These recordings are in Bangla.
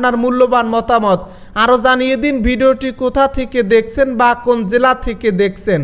আপনার মূল্যবান মতামত। আরও জানিয়ে দিন ভিডিওটি কোথা থেকে দেখছেন বা কোন জেলা থেকে দেখছেন।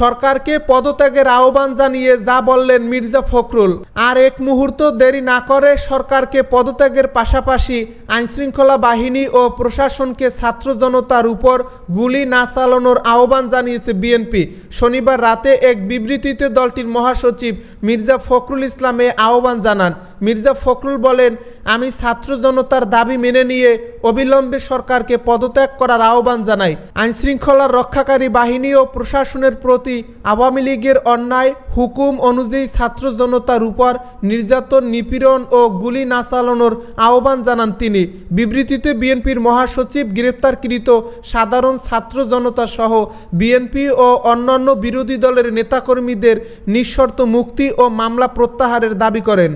সরকারকে পদত্যাগের আহ্বান জানিয়ে যা বললেন মির্জা ফখরুল। আর এক মুহূর্ত দেরি না করে সরকারকে পদত্যাগের পাশাপাশি আইনশৃঙ্খলা বাহিনী ও প্রশাসনকে ছাত্র জনতার উপর গুলি না চালানোর আহ্বান জানিয়েছে বিএনপি। শনিবার রাতে এক বিবৃতিতে দলটির মহাসচিব মির্জা ফখরুল ইসলামে আহ্বান জানান মির্জা ফখরুল বলেন, আমি ছাত্র জনতার দাবি মেনে নিয়ে অবিলম্বে সরকারকে পদত্যাগ করার আহ্বান জানাই। আইনশৃঙ্খলার রক্ষাকারী বাহিনী ও প্রশাসনের প্রতি আওয়ামী লীগের অন্যায় হুকুম অনুযায়ী ছাত্র জনতার উপর নির্যাতন, নিপীড়ন ও গুলি না চালানোর আহ্বান জানান তিনি। বিবৃতিতে বিএনপির মহাসচিব গ্রেপ্তারকৃত সাধারণ ছাত্র জনতা সহ বিএনপি ও অন্যান্য বিরোধী দলের নেতাকর্মীদের নিঃশর্ত মুক্তি ও মামলা প্রত্যাহারের দাবি করেন।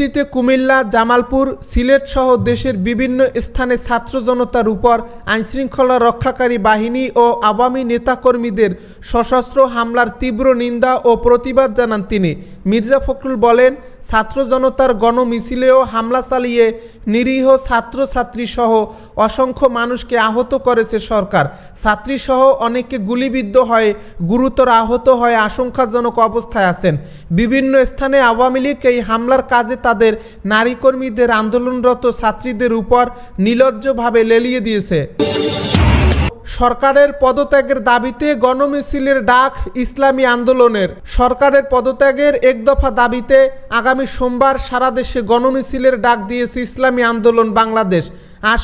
বিবৃতিতে কুমিল্লা, জামালপুর, সিলেট সহ দেশের বিভিন্ন স্থানে ছাত্র জনতার উপর আইনশৃঙ্খলা রক্ষাকারী বাহিনী ও আওয়ামী নেতাকর্মীদের সশস্ত্র হামলার তীব্র নিন্দা ও প্রতিবাদ জানান তিনি। মির্জা ফখরুল বলেন, ছাত্র জনতার গণমিছিলেও হামলা চালিয়ে নিরীহ ছাত্রছাত্রী সহ অসংখ্য মানুষকে আহত করেছে সরকার। ছাত্রী সহ অনেকে গুলিবিদ্ধ হয়ে গুরুতর আহত হয়ে আশঙ্কাজনক অবস্থায় আছেন। বিভিন্ন স্থানে আওয়ামী লীগ এই হামলার কাজে তাদের নারী কর্মীদের আন্দোলনরত ছাত্রীদের উপর নিলজ্জভাবে লেলিয়ে দিয়েছে। সরকারের পদত্যাগের দাবিতে গণমিছিলের ডাক ইসলামী আন্দোলনের। সরকারের পদত্যাগের এক দফা দাবিতে আগামী সোমবার সারা দেশে গণমিছিলের ডাক দিয়েছে ইসলামী আন্দোলন বাংলাদেশ। আজ